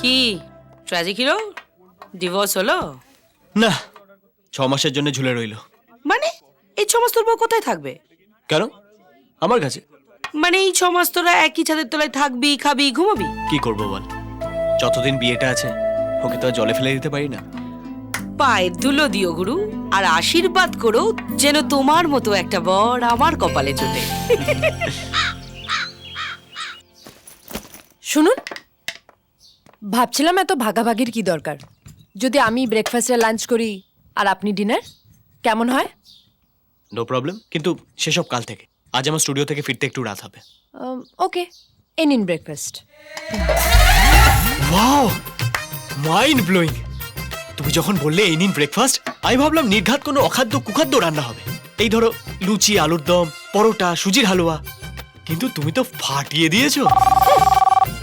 কি? Tragic hero divorce হলো? না ছ মাসের জন্য ঝুলে রইল। মানে এই ছ মাস তোর বউ কোথায় থাকবে? কেন? আমার কাছে। মানে এই ছ মাস তোরা একই ছাদের তলায় থাকবি খাবি ঘুমাবি? কি করব বল? যতদিন বিয়েটা আছে ওকে তো আর জলে ফেলে দিতে পারি না। পায়ের ধুলো দিও গুরু আর আশীর্বাদ করো যেন তোমার মতো একটা বর আমার কপালে জোটে। শুনুন ভাবছিলাম এত ভাগাভাগির কি দরকার? যদি আমি ব্রেকফাস্টে লাঞ্চ করি আর আপনি ডিনার কেমন হয়? নো প্রবলেম কিন্তু সেসব কাল থেকে। আজ আমার স্টুডিও থেকে ফিরতে একটু রাত হবে। ওকে এ নিন ব্রেকফাস্ট ওয়াও মাইন্ড ব্লোয়িং তুমি যখন বললে এই নিন ব্রেকফাস্ট আমি ভাবলাম নির্ঘাত কোনো অখাদ্য কুখাদ্য রান্না হবে। এই ধরো লুচি আলুর দম পরোটা সুজির হালুয়া। কিন্তু তুমি তো ফাটিয়ে দিয়েছ।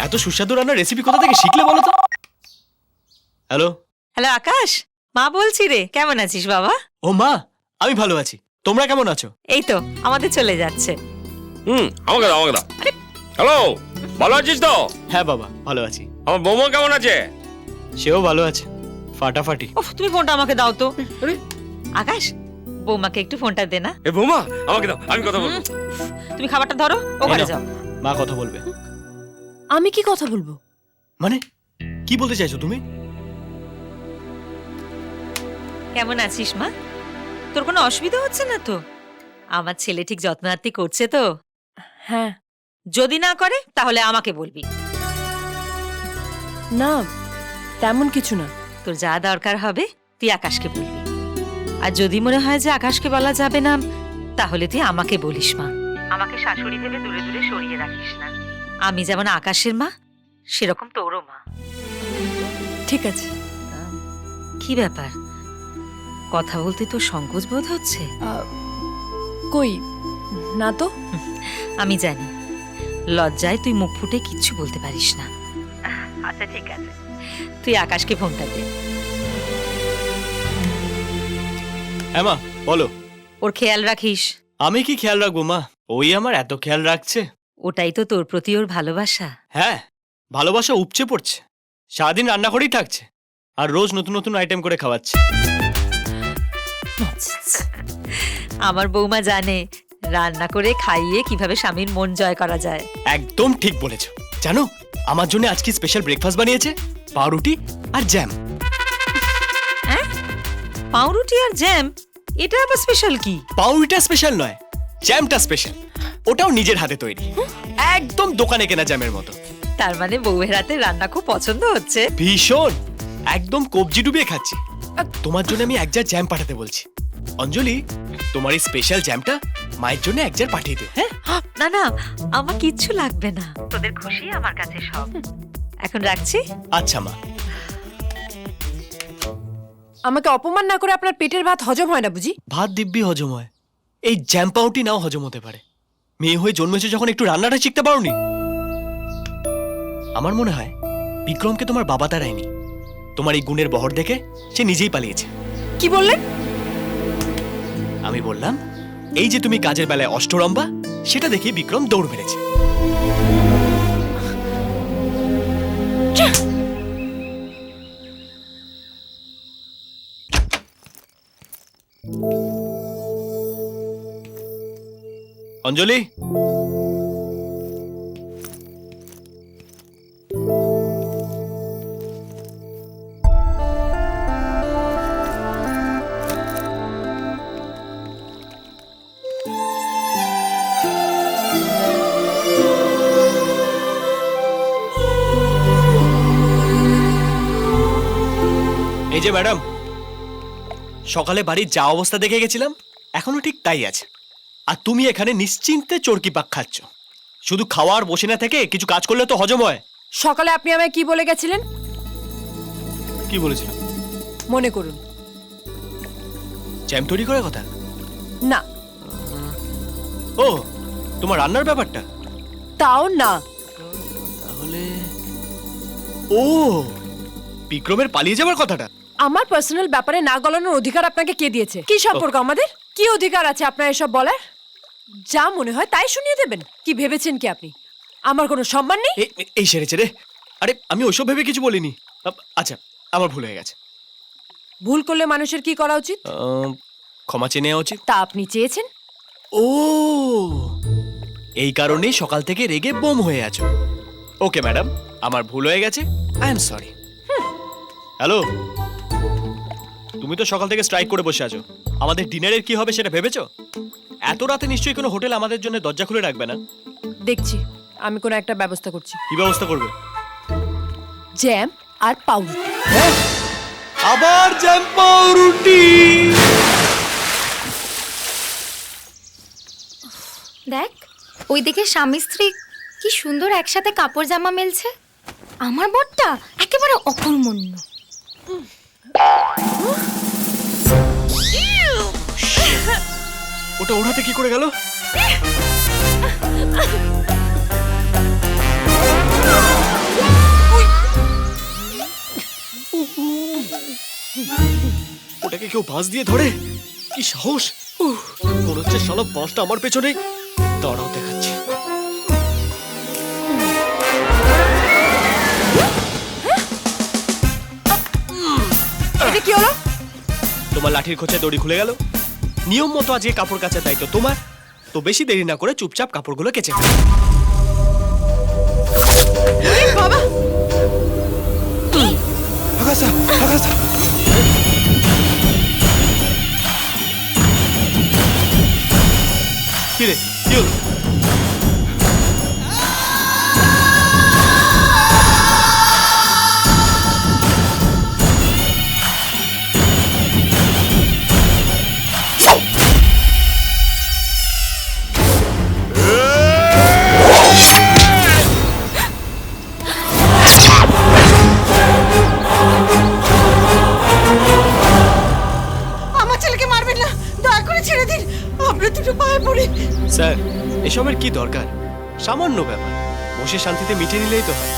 এত সুস্বাদু রান্নার রেসিপি কোথা থেকে শিখলে বলো তো? Hello hello Akash? মা বলছি রে কেমন আছিস বাবা? ও মা আমি ভালো আছি। তোমরা কেমন আছো? এই তো আমাদের চলে যাচ্ছে। হুম আমাকে দাও আমাকে দাও হ্যালো ভালো আছিস তো? হ্যাঁ বাবা ভালো আছি। আমার বৌমা কেমন আছে? সেও ভালো আছে ফাটাফাটি। ওহ তুমি ফোনটা আমাকে দাও তো। আকাশ বৌমাকে একটু ফোনটা দে না। এ বৌমা আমাকে দাও আমি কথা বলব। তুমি খাবারটা ধরো ওখানে যাও। মা কথা বলবে। আমি কি কথা বলব? মানে? কি বলতে চাইছো তুমি? কেমন আছিস মা? তোর কোনো অসুবিধা হচ্ছে না তো? আমার ছেলে ঠিক যত্নার্থী করছে তো? হ্যাঁ। যদি না করে তাহলে আমাকে বলবি। না তেমন কিছু না। তোর যা দরকার হবে তুই আকাশকে বলবি। আর যদি মনে হয় যে আকাশকে বলা যাবে না তাহলে তুই আমাকে বলিস মা। আমাকে শাশুড়ি ভেবে দূরে দূরে সরিয়ে রাখিস না। আমি যেমন আকাশের মা সেরকম তোরও মা। ঠিক আছে। কি ব্যাপার? কথা বলতে তোর সংকোচ বোধ হচ্ছে। আহ, কই? না তো? আমি জানি। লজ্জায় তুই মুখ ফুটে কিচ্ছু বলতে পারিস না। আচ্ছা ঠিক আছে। তুই আকাশকে ফোনটা দে। হ্যাঁ মা বলো। ওর খেয়াল রাখিস। আমি কি খেয়াল রাখব মা? ওই আমার এত খেয়াল রাখছে। ওটাই তো তোর প্রতি ওর ভালোবাসা। হ্যাঁ ভালোবাসা উপচে পড়ছে। সারাদিন রান্না করেই থাকছে আর রোজ নতুন নতুন আইটেম করে খাওয়াচ্ছে। আমার বৌমা জানে রান্না করে খাইয়ে কীভাবে স্বামীর মন জয় করা যায়। একদম ঠিক বলেছ। জানো আমার জন্য আজকে স্পেশাল ব্রেকফাস্ট বানিয়েছে পাউরুটি আর জ্যাম পাউরুটি আর জ্যাম এটা আবার স্পেশাল কি? পাউরুটিটা স্পেশাল নয় জ্যামটা স্পেশাল ওটাও নিজের হাতে তৈরি। একদম দোকানে কেনা জ্যামের মতো। তার মানে বউয়ের হাতে রান্না খুব পছন্দ হচ্ছে। ভীষণ! একদম কবজি ডুবিয়ে খাচ্ছি। আর তোমার জন্য আমি এক জার জ্যাম পাঠাতে বলছি। অঞ্জলি তোমার এই স্পেশাল জ্যামটা মায়ের জন্য এক জার পাঠিয়ে দিও। হ্যাঁ? না না আমার কিচ্ছু লাগবে না। তোদের খুশি আমার কাছে সব। এখন রাখছি? আচ্ছা মা। আমাকে অপমান না করে আপনার পেটের ভাত হজম হয় না বুঝি? ভাত দিব্যি হজম হয়। এই জ্যাম পাউটি নাও হজম হতে পারে। মেয়ে হয়ে জন্মেছে যখন একটু রান্নাটা শিখতে পারোনি। আমার মনে হয় বিক্রমকে তোমার বাবা তারায়নি তোমার এই গুণের বহর দেখে সে নিজেই পালিয়েছে। কি বললে? আমি বললাম এই যে তুমি কাজের বেলায় অষ্টরম্বা সেটা দেখে বিক্রম দৌড় মেরেছে। অঞ্জলি? এই যে ম্যাডাম সকালে বাড়ির যা অবস্থা দেখে গেছিলাম এখনও ঠিক তাই আছে। আর তুমি এখানে নিশ্চিন্তে চরকি পাক খাচ্ছ। শুধু খাওয়ার বসে না থেকে কিছু কাজ করলে তো হজম হয়। সকালে আপনি আমায় কি বলে গেছিলেন? কি বলেছিলাম? মনে করুন। জ্যাম তৈরি করার কথা? না। ও তোমার রান্নার ব্যাপারটা? তাও না। তাহলে ও বিক্রমের পালিয়ে যাওয়ার কথাটা? আমার পার্সোনাল ব্যাপারে না গলানোর অধিকার আপনাকে কে দিয়েছে? কি সম্পর্ক আমাদের? কি অধিকার আছে আপনার এসব বলার? যা মনে হয় তাই শুনিয়ে দেবেন। কি ভেবেছেন কি আপনি? আমার কোনো সম্মান নেই? এ- এ- এই সেরেছে রে। আরে আমি ওইসব ভেবে কিছু বলিনি। আচ্ছা আমার ভুল হয়ে গেছে। ভুল করলে মানুষের কি করা উচিত? ক্ষমা চেয়ে নেওয়া উচিত। তা আপনি চেয়েছেন? ও এই কারণেই সকাল থেকে রেগে বোম হয়ে আছো। ওকে ম্যাডাম আমার ভুল হয়ে গেছে। I am sorry. হ্যালো তুমি তো সকাল থেকে স্ট্রাইক করে বসে আছো। আমাদের ডিনারের কি হবে সেটা ভেবেছো? এত রাতে নিশ্চয়ই কোনো হোটেল আমাদের জন্য দরজা খুলে রাখবে না? দেখছি। আমি কোনো একটা ব্যবস্থা করছি। কি ব্যবস্থা করবে? জ্যাম আর পাউরুটি। আবার জ্যাম পাউরুটি! দেখ ওইদিকে স্বামী স্ত্রী কি সুন্দর একসাথে কাপড় জামা মেলছে। আমার বরটা একেবারে অকর্মণ্য। ওটা ওর হাতে কি করে গেল? ওটাকে কেউ বাঁশ দিয়ে ধরে? কি সাহস? মনে হচ্ছে শালা বাঁশটা আমার পেছনে দাঁড়াও দেখাচ্ছি। কি হলো? তোমার লাঠির খোঁচে দড়ি খুলে গেল? নিয়ম মতো আজকে কাপড় কাচার দায়িত্ব তোমার। তো বেশি দেরি না করে চুপচাপ কাপড়গুলো কেচে কি রে কি হলো? এসবের কি দরকার? সামান্য ব্যাপার। বসে শান্তিতে মিটিয়ে নিলেই তো হয়।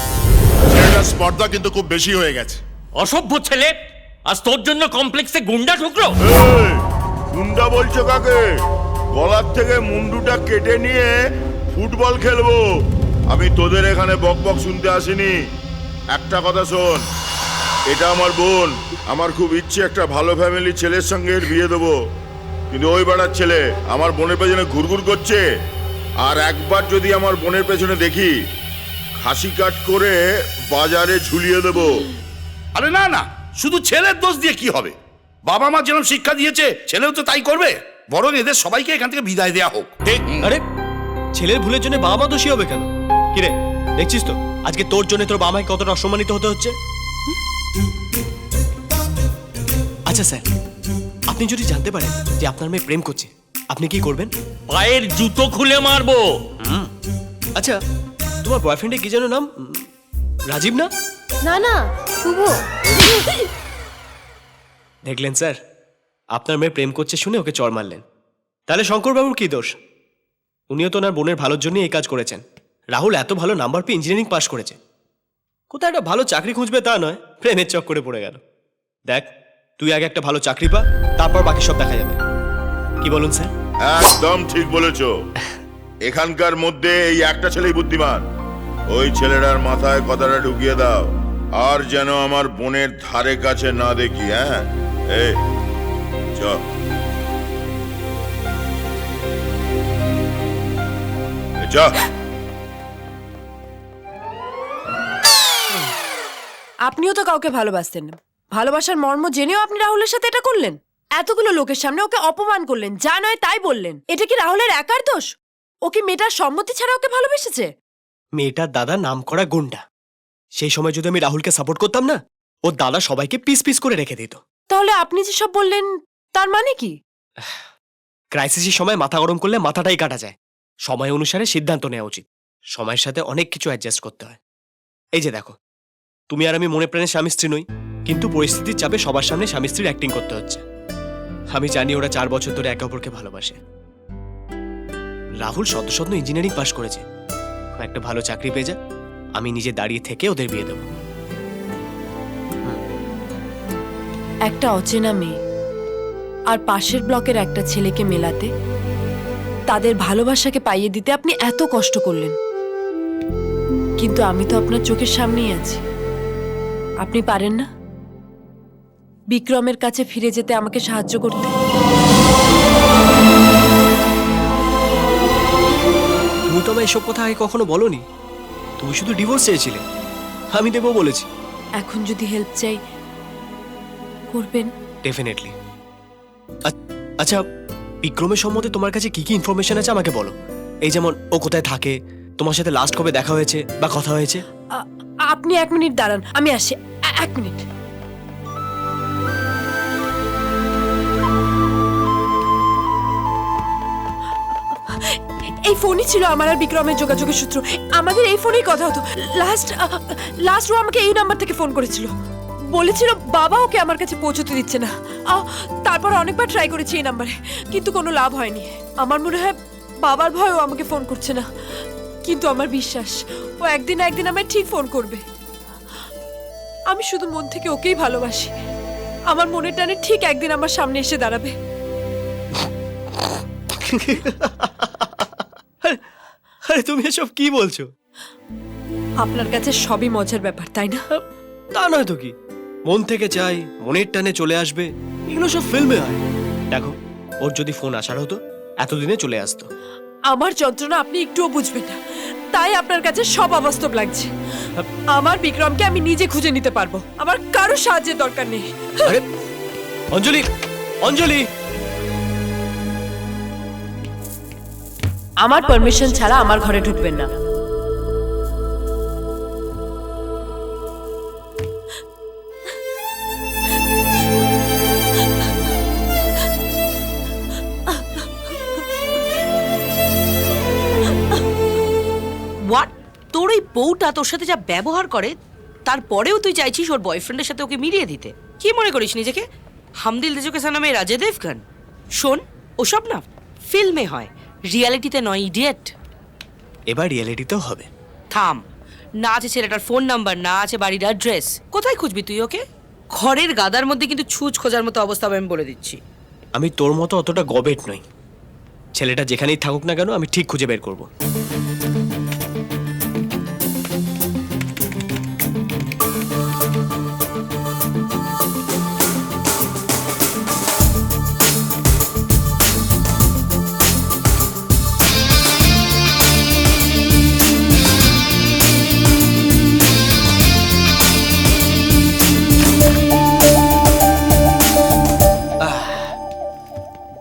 ছেলেটার স্পর্ধা কিন্তু খুব বেশি হয়ে গেছে। অসভ্য ছেলে! আজ তোর জন্য কমপ্লেক্সে গুন্ডা ঢুকলো! গুন্ডা বলছো কাকে? গলার থেকে মুন্ডুটা কেটে নিয়ে ফুটবল খেলব। আমি তোদের এখানে বক বক শুনতে আসিনি। একটা কথা শোন এটা আমার বোন। আমার খুব ইচ্ছে একটা ভালো ফ্যামিলি ছেলের সঙ্গে বিয়ে দেবো। কিন্তু ওই বেড়ার ছেলে আমার বোনের পেছনে ঘুরঘুর করছে। আর একবার যদি আমার বোনের পেছনে দেখি খাসি কাট করে বাজারে ঝুলিয়ে দেবো। আরে না না শুধু ছেলের দোষ দিয়ে কি হবে? বাবা মা যেরকম শিক্ষা দিয়েছে ছেলেও তো তাই করবে। বরং এদের সবাইকে এখান থেকে বিদায় দেয়া হোক। আরে ছেলের ভুলের জন্য বাবা মা দোষী হবে কেন? কিরে দেখছিস তো? আজকে তোর জন্য তোর বাবা মাকে কতটা অসম্মানিত হতে হচ্ছে? আচ্ছা স্যার আপনি যদি জানতে পারেন যে আপনার মেয়ে প্রেম করছে আপনি কি করবেন? পায়ের জুতো খুলে মারবো। আচ্ছা তোমার বয়ফ্রেন্ডের কি যেন নাম? রাজীব না? না না শুভ। দেখলেন স্যার আপনার মেয়ে প্রেম করছে শুনে ওকে চড় মারলেন। তাহলে শঙ্করবাবুর কি দোষ? উনিও তো ওনার বোনের ভালোর জন্যই এই কাজ করেছেন। রাহুল এত ভালো নাম্বার পেয়ে ইঞ্জিনিয়ারিং পাশ করেছে। কোথায় একটা ভালো চাকরি খুঁজবে তা নয় প্রেমের চক্করে পড়ে গেল। দেখ তুই আগে একটা ভালো চাকরি পা তারপর বাকি সব দেখা যাবে। কি বলুন স্যার? একদম ঠিক বলেছ। এখানকার মধ্যে এই একটা ছেলেই বুদ্ধিমান। ওই ছেলেটার মাথায় কথাটা ঢুকিয়ে দাও। আর যেন আমার বোনের ধারে কাছে না দেখি হ্যাঁ? এই আপনিও তো কাউকে ভালোবাসতেন। না ভালোবাসার মর্ম জেনেও আপনি রাহুলের সাথে এটা করলেন? এতগুলো লোকের সামনে ওকে অপমান করলেন যা নয় তাই বললেন। এটা কি রাহুলের একার দোষ? ও কি মেয়েটার সম্মতি ছাড়া ওকে ভালোবেসেছে? মেয়েটার দাদা নাম করা গুন্ডা। সেই সময় যদি আমি রাহুলকে সাপোর্ট করতাম না ওর দাদা সবাইকে পিস পিস করে রেখে দিত। তাহলে আপনি যে সব বললেন তার মানে কি? ক্রাইসিসের সময় মাথা গরম করলে মাথাটাই কাটা যায়। সময় অনুসারে সিদ্ধান্ত নেওয়া উচিত। সময়ের সাথে অনেক কিছু অ্যাডজাস্ট করতে হয়। এই যে দেখো তুমি আর আমি মনে প্রাণে স্বামী স্ত্রী নই কিন্তু পরিস্থিতির চাপে সবার সামনে স্বামী স্ত্রীর অ্যাক্টিং করতে হচ্ছে। আমি জানি ওরা চার বছর ধরে একে অপরকে ভালোবাসে। রাহুল শত শত ইঞ্জিনিয়ারিং পাশ করেছে। একটা ভালো চাকরি পেয়ে যা, আমি নিজে দাঁড়িয়ে থেকে ওদের বিয়ে দেবো। একটা অচেনা মেয়ে আর পাশের ব্লকের একটা ছেলেকে মেলাতে, তাদের ভালোবাসাকে পাইয়ে দিতে আপনি এত কষ্ট করলেন। কিন্তু আমি তো আপনার চোখের সামনেই আছি। আপনি পারেন না? বিক্রমের কাছে ফিরে যেতে আমাকে সাহায্য করতে। তুমি তো আমায় এসব কথা আগে কখনো বলনি। তুমি শুধু ডিভোর্স চেয়েছিলে। আমি দেবো বলেছি। এখন যদি হেল্প চাই করবেন? ডেফিনেটলি আচ্ছা বিক্রমের সম্বন্ধে তোমার কাছে কি কি ইনফরমেশন আছে আমাকে বলো। এই যেমন ও কোথায় থাকে তোমার সাথে লাস্ট কবে দেখা হয়েছে বা কথা হয়েছে? আপনি এক মিনিট দাঁড়ান আমি আসি। এক মিনিট। এই ফোনই ছিল আমার আর বিক্রমের যোগাযোগের সূত্র। আমাদের এই ফোনেই কথা হতো। লাস্ট লাস্ট ও আমাকে এই নাম্বার থেকে ফোন করেছিল। বলেছিল বাবা ওকে আমার কাছে পৌঁছতে দিচ্ছে না। তারপর অনেকবার ট্রাই করেছি এই নাম্বারে কিন্তু কোনো লাভ হয়নি। আমার মনে হয় বাবার ভয় ও আমাকে ফোন করছে না। কিন্তু আমার বিশ্বাস, ও একদিন না একদিন আমায় ঠিক ফোন করবে। আমি শুধু মন থেকে ওকেই ভালোবাসি। আমার মনের টানে ঠিক একদিন আমার সামনে এসে দাঁড়াবে। আরে তুমি এসব কি বলছো? আপনার কাছে সবই মজার ব্যাপার তাই না? তা নয় তো কি? মন থেকে চাই মনের টানে চলে আসবে এগুলো সব ফিল্মে হয়। দেখো ওর যদি ফোন আসার হতো এতদিনে চলে আসতো। আমার যন্ত্রণা আপনি একটুও বুঝবেন না। তাই আপনার কাছে সব অবাস্তব লাগছে। আমার বিক্রমকে আমি নিজে খুঁজে নিতে পারব। আমার কারও সাহায্যের দরকার নেই। আরে অঞ্জলি অঞ্জলি! আমার পারমিশন ছাড়া আমার ঘরে ঢুকবেন না। হোয়াট তোর এই বউটা তোর সাথে যা ব্যবহার করে, তারপরেও তুই চাইছিস ওর বয়ফ্রেন্ডের সাথে ওকে মিলিয়ে দিতে? কি মনে করিস নিজেকে? হামদিল দিজুকে সানামে রাজে দেবগান শোন, ওসব না ফিল্মে হয়। রিয়ালিটিতে নয় ইডিয়েট এবার রিয়ালিটিতেও হবে। থাম। না আছে ছেলেটার ফোন নাম্বার না আছে বাড়ির অ্যাড্রেস কোথায় খুঁজবি তুই ওকে? ঘরের গাদার মধ্যে কিন্তু ছুঁচ খোঁজার মতো অবস্থা হবে আমি বলে দিচ্ছি। আমি তোর মতো অতটা গবেট নই। ছেলেটা যেখানেই থাকুক না কেন আমি ঠিক খুঁজে বের করব।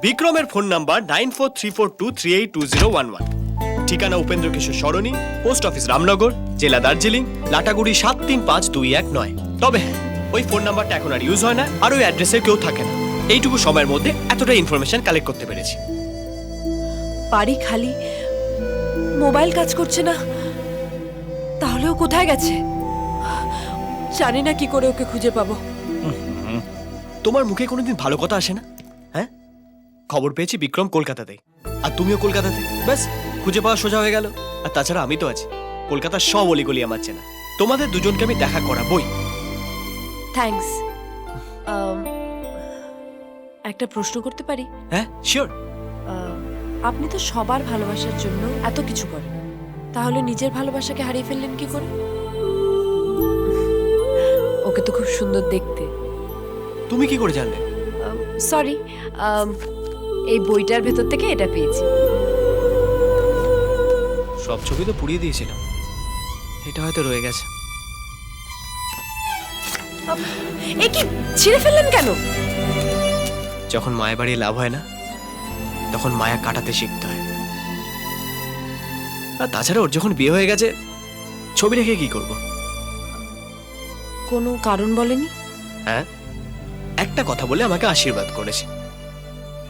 বিক্রমের phone number nine four three four two three eight two zero one one. ঠিকানা উপেন্দ্র কিশোর সরণি পোস্ট অফিস রামনগর জেলা দার্জিলিং লাটাগুড়ি সাত তিন পাঁচ দুই এক নয়। তবে হ্যাঁ ওই ফোন নাম্বারটা এখন আর ইউজ হয় না আর ওই অ্যাড্রেসে কেউ থাকে না। এইটুকু সময়ের মধ্যে এতটা ইনফরমেশন কালেক্ট করতে পেরেছি। বাড়ি খালি মোবাইল কাজ করছে না তাহলেও কোথায় গেছে? জানি না কি করে ওকে খুঁজে পাবো। তোমার মুখে কোনোদিন ভালো কথা আসে না? হ্যাঁ? খবর পেয়েছি বিক্রম কলকাতাতে আর তুমিও কলকাতাতে? ব্যাস খুঁজে পাওয়া সোজা হয়ে গেল। আর তাছাড়া আমি তো আছি। কলকাতার সব অলিগলি আমার চেনা। তোমাদের দুজনকে আমি দেখা করাবই। থ্যাঙ্কস একটা প্রশ্ন করতে পারি? হ্যাঁ শিওর আপনি তো সবার ভালোবাসার জন্য এত কিছু করেন। তাহলে নিজের ভালোবাসাকে হারিয়ে ফেললেন কি করে? ওকে তো খুব সুন্দর দেখতে। তুমি কি করে জানলে? সরি এই বইটার ভেতর থেকে এটা পেয়েছি। সব ছবি তো পুড়িয়ে দিয়েছিলাম। এটা হয়তো রয়ে গেছে। এ কি ছিঁড়ে ফেললেন কেন? যখন মায়ের বাড়ি লাভ হয় না তখন মায়া কাটাতে শিখতে হয়। আর তাছাড়া ওর যখন বিয়ে হয়ে গেছে ছবি রেখে কি করব? কোনো কারণ বলেনি? হ্যাঁ? একটা কথা বলে আমাকে আশীর্বাদ করেছে।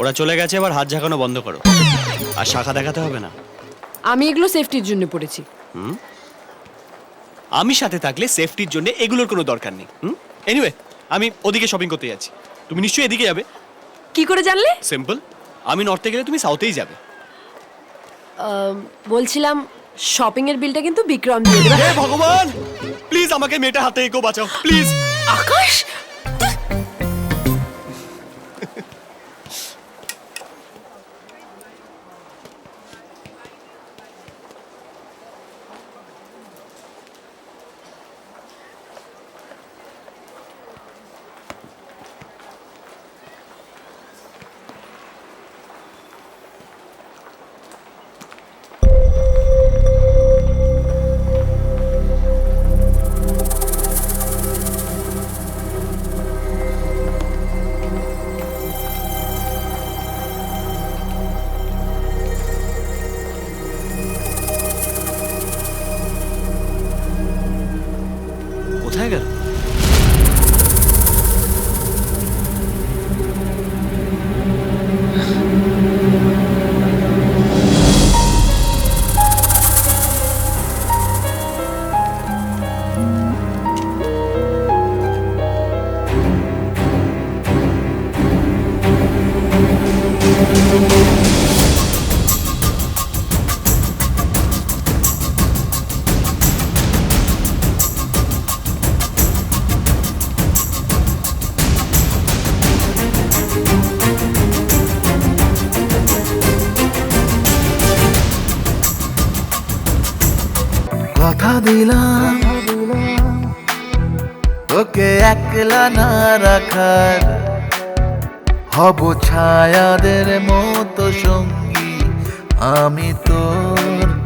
ওরা চলে গেছে এবার হাত ঝাঁকানো বন্ধ করো। আর শাখা দেখাতে হবে না। আমি এগুলো সেফটির জন্য পড়েছি। আমি সাথে থাকলে সেফটির জন্য এগুলোর কোনো দরকার নেই এনিওয়ে আমি ওদিকে শপিং করতে যাচ্ছি। তুমি নিশ্চয়ই এদিকে যাবে। কি করে জানলে? সিম্পল আমি নর্থে গেলে তুমি সাউথেই যাবে। বলছিলাম শপিং এর বিলটা কিন্তু বিক্রম দিয়ে দেবে। হে ভগবান! প্লিজ আমাকে মেয়েটা হাতে এগো বাঁচাও। প্লিজ আকাশ! দিলাম তোকে একলা না রাখার হব ছায়াদের মতো সঙ্গী আমি তোর